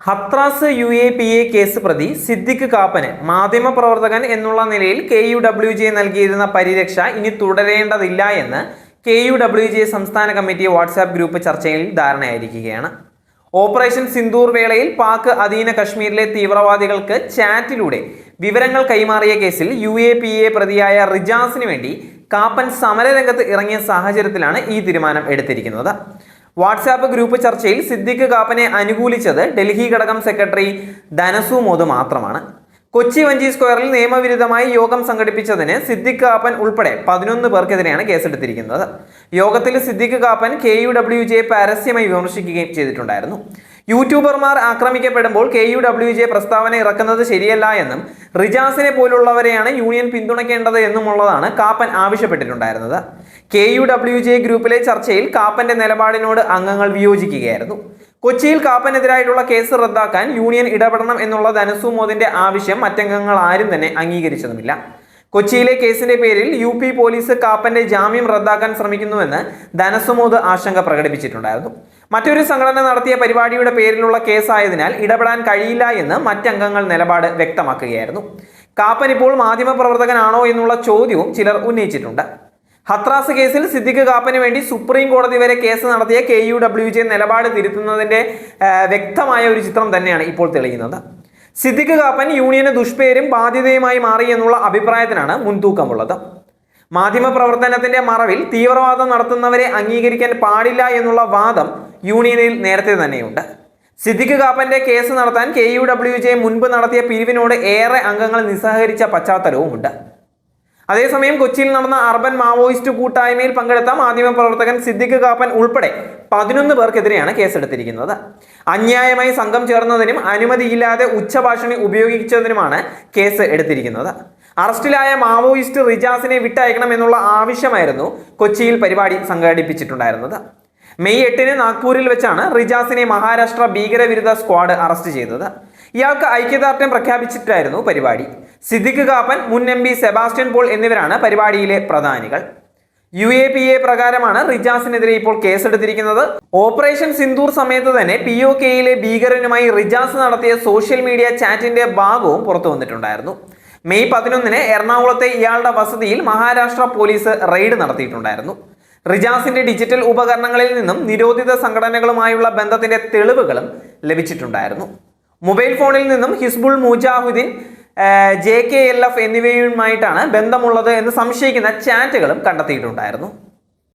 Hathras U A P A case പ്രതി സിദ്ദിഖ് കാപ്പന് മാധ്യമപ്രവർത്തകൻ എന്നുള്ള നിലയിൽ കെ യു ഡബ്ല്യു ജെ നൽകിയിരുന്ന പരിരക്ഷ ഇനി തുടരേണ്ടതില്ല എന്ന് കെ യു ഡബ്ല്യു ജെ സംസ്ഥാന കമ്മിറ്റി വാട്സാപ്പ് ഗ്രൂപ്പ് ചർച്ചയിൽ ധാരണയായിരിക്കുകയാണ്. ഓപ്പറേഷൻ സിന്ദൂർ വേളയിൽ പാക് അധീന കശ്മീരിലെ തീവ്രവാദികൾക്ക് ചാറ്റിലൂടെ വിവരങ്ങൾ കൈമാറിയ കേസിൽ യു എ പി എ പ്രതിയായ റിജാസിന് വേണ്ടി കാപ്പൻ സമരരംഗത്ത് ഇറങ്ങിയ സാഹചര്യത്തിലാണ് ഈ തീരുമാനം എടുത്തിരിക്കുന്നത്. വാട്സാപ്പ് ഗ്രൂപ്പ് ചർച്ചയിൽ സിദ്ദിഖ് കാപ്പനെ അനുകൂലിച്ചത് ഡൽഹി ഘടകം സെക്രട്ടറി ധനസു മോദ് മാത്രമാണ്. കൊച്ചി വഞ്ചി സ്ക്വയറിൽ നിയമവിരുദ്ധമായി യോഗം സംഘടിപ്പിച്ചതിന് സിദ്ദിഖ് കാപ്പൻ ഉൾപ്പെടെ പതിനൊന്ന് പേർക്കെതിരെയാണ് കേസെടുത്തിരിക്കുന്നത്. യോഗത്തിൽ Siddique Kappan K U W J പരസ്യമായി വിമർശിക്കുകയും ചെയ്തിട്ടുണ്ടായിരുന്നു. യൂട്യൂബർമാർ ആക്രമിക്കപ്പെടുമ്പോൾ കെ യു ഡബ്ല്യു ജെ പ്രസ്താവന ഇറക്കുന്നത് ശരിയല്ല എന്നും റിജാസിനെ പോലുള്ളവരെയാണ് യൂണിയൻ പിന്തുണയ്ക്കേണ്ടത് എന്നുമുള്ളതാണ് കാപ്പൻ ആവശ്യപ്പെട്ടിട്ടുണ്ടായിരുന്നത്. കെ യു ഡബ്ല്യു ജെ ഗ്രൂപ്പിലെ ചർച്ചയിൽ കാപ്പന്റെ നിലപാടിനോട് അംഗങ്ങൾ വിയോജിക്കുകയായിരുന്നു. കൊച്ചിയിൽ കാപ്പനെതിരായിട്ടുള്ള കേസ് റദ്ദാക്കാൻ യൂണിയൻ ഇടപെടണം എന്നുള്ള ധനസു മോദിന്റെ ആവശ്യം മറ്റംഗങ്ങൾ ആരും തന്നെ അംഗീകരിച്ചതുമില്ല. കൊച്ചിയിലെ കേസിന്റെ പേരിൽ യു പി പോലീസ് കാപ്പന്റെ ജാമ്യം റദ്ദാക്കാൻ ശ്രമിക്കുന്നുവെന്ന് ധനസുമോദ് ആശങ്ക പ്രകടിപ്പിച്ചിട്ടുണ്ടായിരുന്നു. മറ്റൊരു സംഘടന നടത്തിയ പരിപാടിയുടെ പേരിലുള്ള കേസായതിനാൽ ഇടപെടാൻ കഴിയില്ല എന്ന് മറ്റംഗങ്ങൾ നിലപാട് വ്യക്തമാക്കുകയായിരുന്നു. കാപ്പൻ ഇപ്പോൾ മാധ്യമപ്രവർത്തകനാണോ എന്നുള്ള ചോദ്യവും ചിലർ ഉന്നയിച്ചിട്ടുണ്ട്. ഹത്രാസ് കേസിൽ സിദ്ദിഖ് കാപ്പന് വേണ്ടി സുപ്രീം കോടതി വരെ കേസ് നടത്തിയ കെ യു ഡബ്ല്യു ജെ നിലപാട് തിരുത്തുന്നതിന്റെ വ്യക്തമായ ഒരു ചിത്രം തന്നെയാണ് ഇപ്പോൾ തെളിയുന്നത്. സിദ്ദിഖ് കാപ്പൻ യൂണിയന് ദുഷ്പേരും ബാധ്യതയുമായി മാറി എന്നുള്ള അഭിപ്രായത്തിനാണ് മുൻതൂക്കമുള്ളത്. മാധ്യമപ്രവർത്തനത്തിന്റെ മറവിൽ തീവ്രവാദം നടത്തുന്നവരെ അംഗീകരിക്കാൻ പാടില്ല എന്നുള്ള വാദം യൂണിയനിൽ നേരത്തെ തന്നെയുണ്ട്. സിദ്ദിഖ് കാപ്പന്റെ കേസ് നടത്താൻ കെ യു ഡബ്ല്യു ജെ മുൻപ് നടത്തിയ പിരിവിനോട് ഏറെ അംഗങ്ങൾ നിസ്സഹകരിച്ച പശ്ചാത്തലവുമുണ്ട്. അതേസമയം കൊച്ചിയിൽ നടന്ന അർബൻ മാവോയിസ്റ്റ് കൂട്ടായ്മയിൽ പങ്കെടുത്ത മാധ്യമപ്രവർത്തകൻ സിദ്ദിഖ് കാപ്പൻ ഉൾപ്പെടെ പതിനൊന്ന് പേർക്കെതിരെയാണ് കേസെടുത്തിരിക്കുന്നത്. അന്യായമായി സംഘം ചേർന്നതിനും അനുമതിയില്ലാതെ ഉച്ചഭാഷണി ഉപയോഗിച്ചതിനുമാണ് കേസ് എടുത്തിരിക്കുന്നത്. അറസ്റ്റിലായ മാവോയിസ്റ്റ് റിജാസിനെ വിട്ടയക്കണം എന്നുള്ള ആവശ്യമായിരുന്നു കൊച്ചിയിൽ പരിപാടി സംഘടിപ്പിച്ചിട്ടുണ്ടായിരുന്നത്. മെയ് എട്ടിന് നാഗ്പൂരിൽ വെച്ചാണ് റിജാസിനെ മഹാരാഷ്ട്ര ഭീകരവിരുദ്ധ സ്ക്വാഡ് അറസ്റ്റ് ചെയ്തത്. ഇയാൾക്ക് ഐക്യദാർഢ്യം പ്രഖ്യാപിച്ചിട്ടായിരുന്നു പരിപാടി. സിദ്ദിഖ് കാപ്പൻ മുൻ എം പി സെബാസ്റ്റ്യൻ പോൾ എന്നിവരാണ് പരിപാടിയിലെ പ്രധാനികൾ. യു എ പി എ പ്രകാരമാണ് റിജാസിനെതിരെ ഇപ്പോൾ കേസെടുത്തിരിക്കുന്നത്. ഓപ്പറേഷൻ സിന്ദൂർ സമയത്ത് തന്നെ പി ഒ കെയിലെ ഭീകരനുമായി റിജാസ് നടത്തിയ സോഷ്യൽ മീഡിയ ചാറ്റിന്റെ ഭാഗവും പുറത്തു വന്നിട്ടുണ്ടായിരുന്നു. മെയ് പതിനൊന്നിന് എറണാകുളത്തെ ഇയാളുടെ വസതിയിൽ മഹാരാഷ്ട്ര പോലീസ് റെയ്ഡ് നടത്തിയിട്ടുണ്ടായിരുന്നു. റിജാസിന്റെ ഡിജിറ്റൽ ഉപകരണങ്ങളിൽ നിന്നും നിരോധിത സംഘടനകളുമായുള്ള ബന്ധത്തിന്റെ തെളിവുകളും ലഭിച്ചിട്ടുണ്ടായിരുന്നു. മൊബൈൽ ഫോണിൽ നിന്നും Hizbul Mujahideen J K L F എന്നിവയുമായിട്ടാണ് ബന്ധമുള്ളത് എന്ന് സംശയിക്കുന്ന ചാറ്റുകളും കണ്ടെത്തിയിട്ടുണ്ടായിരുന്നു.